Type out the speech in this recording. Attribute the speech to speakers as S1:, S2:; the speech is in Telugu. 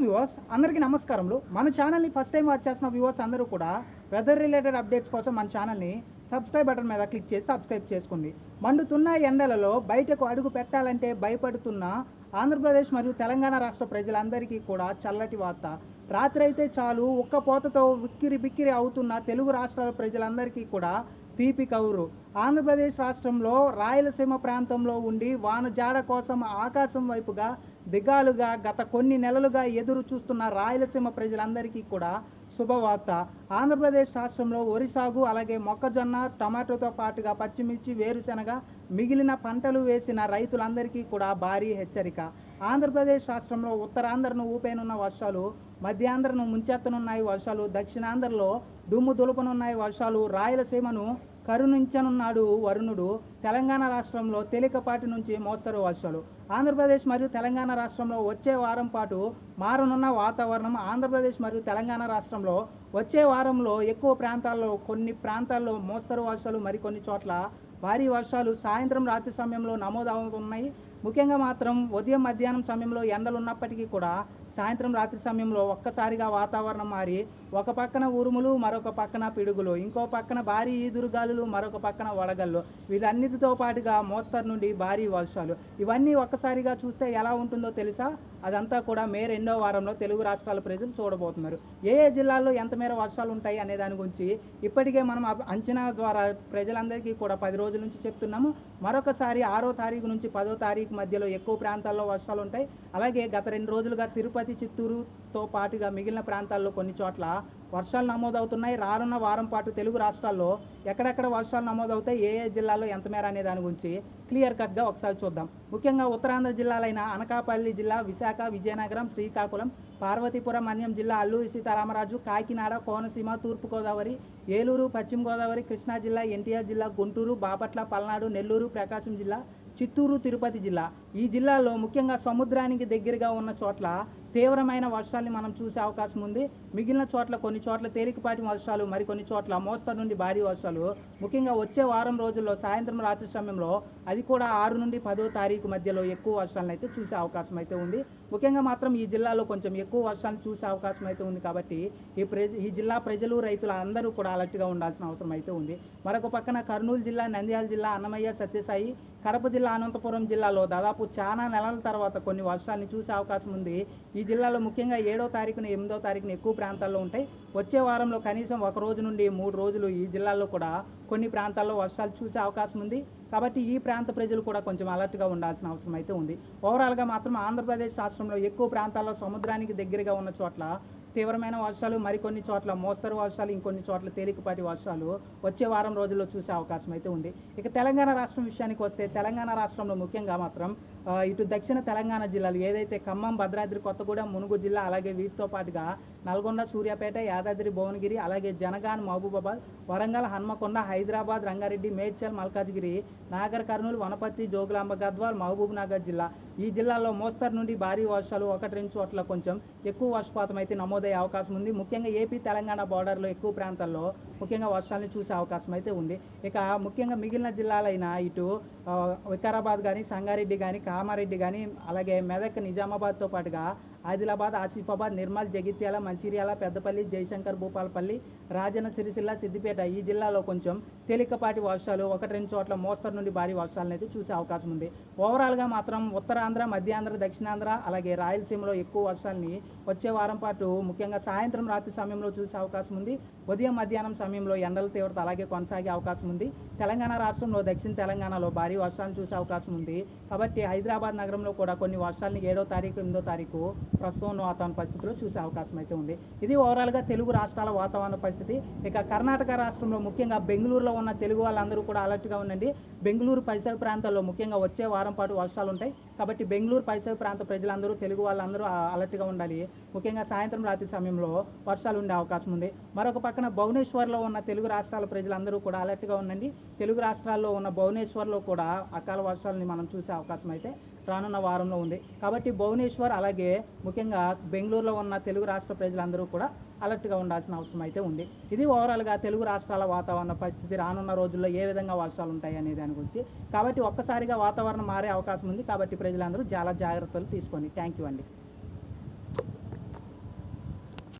S1: వ్యూవర్స్ అందరికీ నమస్కారములు. మన ఛానల్ని ఫస్ట్ టైం వాచ్ చేస్తున్న వ్యూవర్స్ అందరూ కూడా వెదర్ రిలేటెడ్ అప్డేట్స్ కోసం మన ఛానల్ని సబ్స్క్రైబ్ బటన్ మీద క్లిక్ చేసి సబ్స్క్రైబ్ చేసుకోండి. మండుతున్న ఎండలలో బయటకు అడుగు పెట్టాలంటే భయపడుతున్న ఆంధ్రప్రదేశ్ మరియు తెలంగాణ రాష్ట్ర ప్రజలందరికీ కూడా చల్లటి వార్త. రాత్రి అయితే చాలు ఉక్కపోతతో విక్కిరి బిక్కిరి అవుతున్న తెలుగు రాష్ట్రాల ప్రజలందరికీ కూడా తీపి కౌరు. ఆంధ్రప్రదేశ్ రాష్ట్రంలో రాయలసీమ ప్రాంతంలో ఉండి వాన జాడ కోసం ఆకాశం వైపుగా దిగాలుగా గత కొన్ని నెలలుగా ఎదురు చూస్తున్న రాయలసీమ ప్రజలందరికీ కూడా శుభవార్త. ఆంధ్రప్రదేశ్ రాష్ట్రంలో వరి సాగు అలాగే మొక్కజొన్న టమాటోతో పాటుగా పచ్చిమిర్చి వేరుశెనగ మిగిలిన పంటలు వేసిన రైతులందరికీ కూడా భారీ హెచ్చరిక. ఆంధ్రప్రదేశ్ రాష్ట్రంలో ఉత్తరాంధ్రను ఊపేనున్న వర్షాలు మధ్యాంధ్రను ముంచెత్తనున్నాయి వర్షాలు దక్షిణాంధ్రలో దుమ్ము దులుపనున్నాయి వర్షాలు రాయలసీమను కరుణించనున్నాడు వరుణుడు తెలంగాణ రాష్ట్రంలో తేలికపాటి నుంచి మోస్తరు వర్షాలు. ఆంధ్రప్రదేశ్ మరియు తెలంగాణ రాష్ట్రంలో వచ్చే వారం పాటు మారనున్న వాతావరణం ఆంధ్రప్రదేశ్ మరియు తెలంగాణ రాష్ట్రంలో వచ్చే వారంలో ఎక్కువ ప్రాంతాల్లో కొన్ని ప్రాంతాల్లో మోస్తరు వర్షాలు మరికొన్ని చోట్ల భారీ వర్షాలు సాయంత్రం రాత్రి సమయంలో నమోదవుతున్నాయి. ముఖ్యంగా మాత్రం ఉదయం మధ్యాహ్నం సమయంలో ఎండలు ఉన్నప్పటికీ కూడా సాయంత్రం రాత్రి సమయంలో ఒక్కసారిగా వాతావరణం మారి ఒక పక్కన ఉరుములు మరొక పక్కన పిడుగులు ఇంకో పక్కన భారీ ఈదురుగాలులు మరొక పక్కన వడగళ్ళు. వీటన్నిటితో పాటుగా మోస్తరు నుండి భారీ వర్షాలు. ఇవన్నీ ఒక్కసారిగా చూస్తే ఎలా ఉంటుందో తెలుసా? అదంతా కూడా మే రెండో వారంలో తెలుగు రాష్ట్రాల ప్రజలు చూడబోతున్నారు. ఏ ఏ జిల్లాల్లో ఎంత మేర వర్షాలు ఉంటాయి అనే దాని గురించి ఇప్పటికే మనం అంచనా ద్వారా ప్రజలందరికీ కూడా పది రోజుల నుంచి చెప్తున్నాము. మరొకసారి ఆరో తారీఖు నుంచి పదో తారీఖు మధ్యలో ఎక్కువ ప్రాంతాల్లో వర్షాలు ఉంటాయి. అలాగే గత రెండు రోజులుగా తిరుపతి చిత్తూరుతో పాటుగా మిగిలిన ప్రాంతాల్లో కొన్ని చోట్ల వర్షాలు నమోదవుతున్నాయి. రానున్న వారం పాటు తెలుగు రాష్ట్రాల్లో ఎక్కడెక్కడ వర్షాలు నమోదవుతాయి? ఏ ఏ జిల్లాలో ఎంత మేర అనే దాని గురించి క్లియర్ కట్గా ఒకసారి చూద్దాం. ముఖ్యంగా ఉత్తరాంధ్ర జిల్లాలైన అనకాపల్లి జిల్లా విశాఖ విజయనగరం శ్రీకాకుళం పార్వతీపురం అన్యం జిల్లా అల్లూరి సీతారామరాజు కాకినాడ కోనసీమ తూర్పుగోదావరి ఏలూరు పశ్చిమ గోదావరి కృష్ణా జిల్లా ఎన్టీఆర్ జిల్లా గుంటూరు బాపట్ల పల్నాడు నెల్లూరు ప్రకాశం జిల్లా చిత్తూరు తిరుపతి జిల్లా. ఈ జిల్లాలో ముఖ్యంగా సముద్రానికి దగ్గరగా ఉన్న చోట్ల తీవ్రమైన వర్షాల్ని మనం చూసే అవకాశం ఉంది. మిగిలిన చోట్ల కొన్ని చోట్ల తేలికపాటి వర్షాలు మరికొన్ని చోట్ల మోస్తరు నుండి భారీ వర్షాలు. ముఖ్యంగా వచ్చే వారం రోజుల్లో సాయంత్రం రాత్రి సమయంలో అది కూడా ఆరు నుండి పదో తారీఖు మధ్యలో ఎక్కువ వర్షాలను అయితే చూసే అవకాశం అయితే ఉంది. ముఖ్యంగా మాత్రం ఈ జిల్లాలో కొంచెం ఎక్కువ వర్షాలు చూసే అవకాశం అయితే ఉంది కాబట్టి ఈ ప్రజ ఈ జిల్లా ప్రజలు రైతులు అందరూ కూడా అలర్ట్గా ఉండాల్సిన అవసరం అయితే ఉంది. మరొక పక్కన కర్నూలు జిల్లా నంద్యాల జిల్లా అన్నమయ్య సత్యసాయి కడప జిల్లా అనంతపురం జిల్లాలో దాదాపు చాలా నెలల తర్వాత కొన్ని వర్షాన్ని చూసే అవకాశం ఉంది. ఈ జిల్లాలో ముఖ్యంగా ఏడో తారీఖున ఎనిమిదో తారీఖున ఎక్కువ ప్రాంతాల్లో ఉంటాయి. వచ్చే వారంలో కనీసం ఒక రోజు నుండి మూడు రోజులు ఈ జిల్లాల్లో కూడా కొన్ని ప్రాంతాల్లో వర్షాలు చూసే అవకాశం ఉంది. కాబట్టి ఈ ప్రాంత ప్రజలు కూడా కొంచెం అలర్ట్గా ఉండాల్సిన అవసరం అయితే ఉంది. ఓవరాల్గా మాత్రం ఆంధ్రప్రదేశ్ రాష్ట్రంలో ఎక్కువ ప్రాంతాల్లో సముద్రానికి దగ్గరగా ఉన్న చోట్ల తీవ్రమైన వర్షాలు మరికొన్ని చోట్ల మోస్తరు వర్షాలు ఇంకొన్ని చోట్ల తేలికపాటి వర్షాలు వచ్చే వారం రోజుల్లో చూసే అవకాశం అయితే ఉంది. ఇక తెలంగాణ రాష్ట్రం విషయానికి వస్తే తెలంగాణ రాష్ట్రంలో ముఖ్యంగా మాత్రం ఇటు దక్షిణ తెలంగాణ జిల్లాలు ఏదైతే ఖమ్మం భద్రాద్రి కొత్తగూడెం మునుగు జిల్లా అలాగే వీటితో పాటుగా నల్గొండ సూర్యాపేట యాదాద్రి భువనగిరి అలాగే జనగాన్ మహబూబాబాద్ వరంగల్ హన్మకొండ హైదరాబాద్ రంగారెడ్డి మేడ్చల్ మల్కాజ్గిరి నాగర్ కర్నూలు వనపర్తి జోగులాంబ గద్వాల్ మహబూబ్ నగర్ జిల్లా. ఈ జిల్లాలో మోస్తరు నుండి భారీ వర్షాలు ఒకటి రెండు చోట్ల కొంచెం ఎక్కువ వర్షపాతం అయితే నమోదు నమోదయ్యే అవకాశం ఉంది. ముఖ్యంగా ఏపీ తెలంగాణ బార్డర్లో ఎక్కువ ప్రాంతాల్లో ముఖ్యంగా వర్షాలను చూసే అవకాశం అయితే ఉంది. ఇక ముఖ్యంగా మిగిలిన జిల్లాలైన ఇటు వికారాబాద్ కానీ సంగారెడ్డి కానీ కామారెడ్డి కానీ అలాగే మెదక్ నిజామాబాద్తో పాటుగా ఆదిలాబాద్ ఆసిఫాబాద్ నిర్మల్ జగిత్యాల మంచిర్యాల పెద్దపల్లి జయశంకర్ భూపాలపల్లి రాజన్న సిరిసిల్ల సిద్దిపేట ఈ జిల్లాలో కొంచెం తేలికపాటి వర్షాలు ఒకటి రెండు చోట్ల మోస్తరు నుండి భారీ వర్షాలను అయితే చూసే అవకాశం ఉంది. ఓవరాల్గా మాత్రం ఉత్తరాంధ్ర మధ్యాంధ్ర దక్షిణాంధ్ర అలాగే రాయలసీమలో ఎక్కువ వర్షాలని వచ్చే వారం పాటు ముఖ్యంగా సాయంత్రం రాత్రి సమయంలో చూసే అవకాశం ఉంది. ఉదయం మధ్యాహ్నం సమయంలో ఎండల తీవ్రత అలాగే కొనసాగే అవకాశం ఉంది. తెలంగాణ రాష్ట్రంలో దక్షిణ తెలంగాణలో భారీ వర్షాలను చూసే అవకాశం ఉంది. కాబట్టి హైదరాబాద్ నగరంలో కూడా కొన్ని వర్షాలని ఏడో తారీఖు ఎనిమిదో తారీఖు ప్రస్తుతం వాతావరణ పరిస్థితిలో చూసే అవకాశం అయితే ఉంది. ఇది ఓవరాల్గా తెలుగు రాష్ట్రాల వాతావరణ పరిస్థితి. ఇక కర్ణాటక రాష్ట్రంలో ముఖ్యంగా బెంగళూరులో ఉన్న తెలుగు వాళ్ళందరూ కూడా అలర్ట్గా ఉండండి. బెంగళూరు పరిసర ప్రాంతాల్లో ముఖ్యంగా వచ్చే వారం పాటు వర్షాలు ఉంటాయి కాబట్టి బెంగళూరు పరిసర ప్రాంత ప్రజలందరూ తెలుగు వాళ్ళందరూ అలర్ట్గా ఉండాలి. ముఖ్యంగా సాయంత్రం రాత్రి సమయంలో వర్షాలు ఉండే అవకాశం ఉంది. మరొక పక్కన భువనేశ్వర్లో ఉన్న తెలుగు రాష్ట్రాల ప్రజలందరూ కూడా అలర్ట్గా ఉండండి. తెలుగు రాష్ట్రాల్లో ఉన్న భువనేశ్వర్లో కూడా అకాల వర్షాలని మనం చూసే అవకాశం అయితే రానున్న వారంలో ఉంది. కాబట్టి భువనేశ్వర్ అలాగే ముఖ్యంగా బెంగళూరులో ఉన్న తెలుగు రాష్ట్ర ప్రజలందరూ కూడా అలర్ట్గా ఉండాల్సిన అవసరం అయితే ఉంది. ఇది ఓవరాల్గా తెలుగు రాష్ట్రాల వాతావరణ పరిస్థితి రానున్న రోజుల్లో ఏ విధంగా వర్షాలు ఉంటాయి అనే దాని గురించి. కాబట్టి ఒక్కసారిగా వాతావరణం మారే అవకాశం ఉంది. కాబట్టి ప్రజలందరూ చాలా జాగ్రత్తలు తీసుకోండి థ్యాంక్ యూ అండి.